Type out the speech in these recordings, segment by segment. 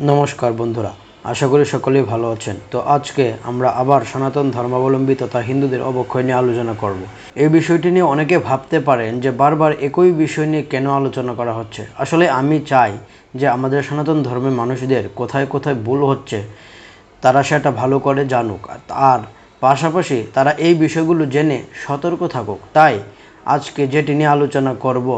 নমস্কার বন্ধুরা, আশা করি সকলেই ভালো আছেন। তো আজকে আমরা আবার সনাতন ধর্মাবলম্বী তথা হিন্দুদের অবক্ষয় নিয়ে আলোচনা করব। এই বিষয়টি নিয়ে অনেকে ভাবতে পারেন যে বারবার একই বিষয় নিয়ে কেন আলোচনা করা হচ্ছে। আসলে আমি চাই যে আমাদের সনাতন ধর্মের মানুষদের কোথায় কোথায় ভুল হচ্ছে, তারা সেটা ভালো করে জানুক। আর পাশাপাশি তারা এই বিষয়গুলো জেনে সতর্ক থাকুক। তাই আজকে যেটি নিয়ে আলোচনা করব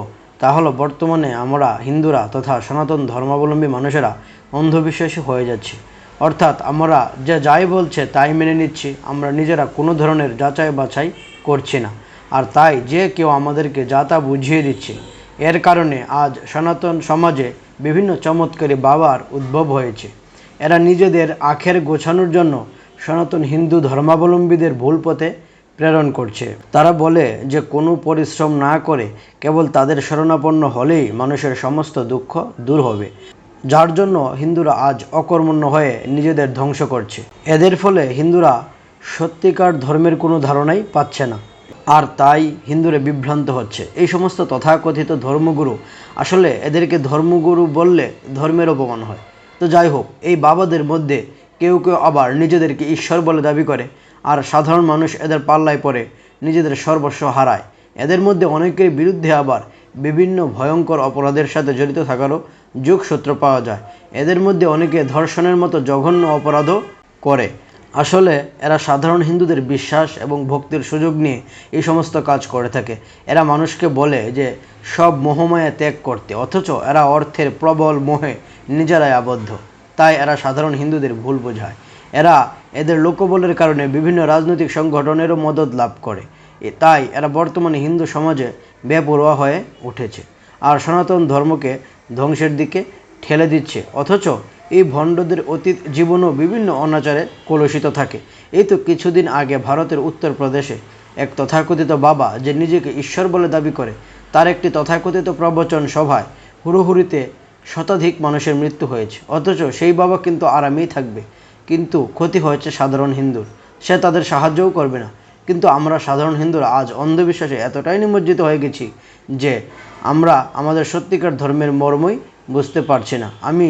তা হলো বর্তমানে আমরা হিন্দুরা তথা সনাতন ধর্মাবলম্বী মানুষেরা অন্ধবিশ্বাসী হয়ে যাচ্ছি। অর্থাৎ আমরা যে যাই বলছে তাই মেনে নিচ্ছি, আমরা নিজেরা কোনো ধরনের যাচাই বাছাই করছি না। আর তাই যে কেউ আমাদেরকে যা তা বুঝিয়ে দিচ্ছে, এর কারণে আজ সনাতন সমাজে বিভিন্ন চমৎকারী বাবার উদ্ভব হয়েছে। এরা নিজেদের আখের গোছানোর জন্য সনাতন হিন্দু ধর্মাবলম্বীদের ভুল পথে প্রেরণ করছে। তারা বলে যে কোনো পরিশ্রম না করে কেবল তাদের শরণাপন্ন হলেই মানুষের সমস্ত দুঃখ দূর হবে। যার জন্য হিন্দুরা আজ অকর্মণ্য হয়ে নিজেদের ধ্বংস করছে। এদের ফলে হিন্দুরা সত্যিকার ধর্মের কোনো ধারণাই পাচ্ছে না। আর তাই হিন্দুরা বিভ্রান্ত হচ্ছে। এই সমস্ত তথাকথিত ধর্মগুরু আসলে এদেরকে ধর্মগুরু বললে ধর্মের অপমান হয়। তো যাই হোক, এই বাবাদের মধ্যে কেউ কেউ আবার নিজেদেরকে ঈশ্বর বলে দাবি করে। আর সাধারণ মানুষ এদের পাল্লায় পড়ে, নিজেদের সর্বস্ব হারায়। এদের মধ্যে অনেকের বিরুদ্ধে আবার বিভিন্ন ভয়ঙ্কর অপরাধের সাথে জড়িত থাকারও যোগসূত্র পাওয়া যায়। এদের মধ্যে অনেকে ধর্ষণের মতো জঘন্য অপরাধও করে। আসলে এরা সাধারণ হিন্দুদের বিশ্বাস এবং ভক্তির সুযোগ নিয়ে এই সমস্ত কাজ করে থাকে। এরা মানুষকে বলে যে, সব মোহমায়া ত্যাগ করতে, অথচ এরা অর্থের প্রবল মোহে নিজেরাই আবদ্ধ। তাই এরা সাধারণ হিন্দুদের ভুল বোঝায়। এরা এদের লোকবলের কারণে বিভিন্ন রাজনৈতিক সংগঠনেরও মদত লাভ করে। তাই এরা বর্তমানে হিন্দু সমাজে বেপরোয়া হয়ে উঠেছে। আর সনাতন ধর্মকে ধ্বংসের দিকে ঠেলে দিচ্ছে। অথচ এই ভণ্ডদের অতীত জীবনও বিভিন্ন অনাচারে কলুষিত থাকে। এই তো কিছুদিন আগে ভারতের উত্তরপ্রদেশে এক তথাকথিত বাবা যে নিজেকে ঈশ্বর বলে দাবি করে, তার একটি তথাকথিত প্রবচন সভায় হুড়োহুড়িতে শতাধিক মানুষের মৃত্যু হয়েছে। অথচ সেই বাবা কিন্তু আরামেই থাকবে। কিন্তু ক্ষতি হয়েছে সাধারণ হিন্দুর। সে তাদের সাহায্যও করবে না। কিন্তু আমরা সাধারণ হিন্দুরা আজ অন্ধবিশ্বাসে এতটাই নিমজ্জিত হয়ে গেছি যে আমরা আমাদের সত্যিকার ধর্মের মর্মই বুঝতে পারছি না। আমি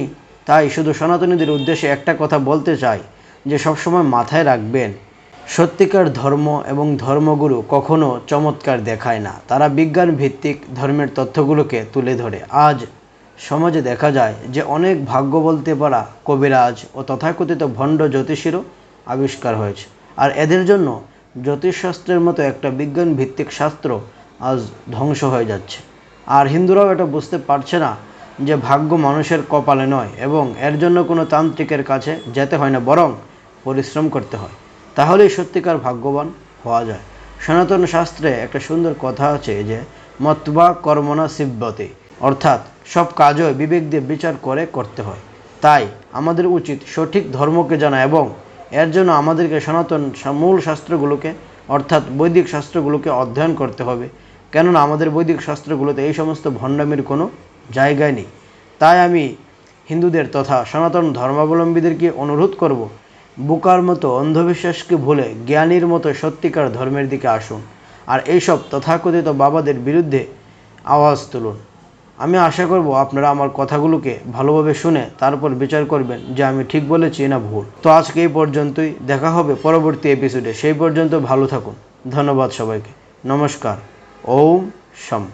তাই শুধু সনাতনীদের উদ্দেশ্যে একটা কথা বলতে চাই, যে সবসময় মাথায় রাখবেন, সত্যিকার ধর্ম এবং ধর্মগুরু কখনো চমৎকার দেখায় না। তারা বিজ্ঞান ভিত্তিক ধর্মের তথ্যগুলোকে তুলে ধরে। আজ সমাজে দেখা যায় যে অনেক ভাগ্য বলতে পারা কবিরাজ ও তথাকথিত ভণ্ড জ্যোতিষীরও আবিষ্কার হয়েছে। আর এদের জন্য জ্যোতিষশাস্ত্রের মতো একটা বিজ্ঞান ভিত্তিক শাস্ত্র আজ ধ্বংস হয়ে যাচ্ছে। আর হিন্দুরাও এটা বুঝতে পারছে না যে ভাগ্য মানুষের কপালে নয় এবং এর জন্য কোনো তান্ত্রিকের কাছে যেতে হয় না, বরং পরিশ্রম করতে হয়। তাহলেই সত্যিকার ভাগ্যবান হওয়া যায়। সনাতন শাস্ত্রে একটা সুন্দর কথা আছে যে, মতবা কর্মনা সিব্বতে, অর্থাৎ সব কাজও বিবেক দিয়ে বিচার করে করতে হয়। তাই আমাদের উচিত সঠিক ধর্মকে জানা এবং এর জন্য আমাদেরকে সনাতন মূল শাস্ত্রগুলোকে, অর্থাৎ বৈদিক শাস্ত্রগুলোকে অধ্যয়ন করতে হবে। কেননা আমাদের বৈদিক শাস্ত্রগুলোতে এই সমস্ত ভণ্ডামির কোনো জায়গায় নেই। তাই আমি হিন্দুদের তথা সনাতন ধর্মাবলম্বীদেরকে অনুরোধ করব, বোকার মতো অন্ধবিশ্বাসকে ভুলে জ্ঞানীর মতো সত্যিকার ধর্মের দিকে আসুন। আর এইসব তথাকথিত বাবাদের বিরুদ্ধে আওয়াজ তুলুন। আমি আশা করব আপনারা আমার কথাগুলোকে ভালোভাবে শুনে তারপর বিচার করবেন যে আমি ঠিক বলেছি না ভুল। তো আজকে এই পর্যন্তই। দেখা হবে পরবর্তী এপিসোডে সেই পর্যন্ত ভালো থাকুন। ধন্যবাদ সবাইকে। নমস্কার। ওম শম।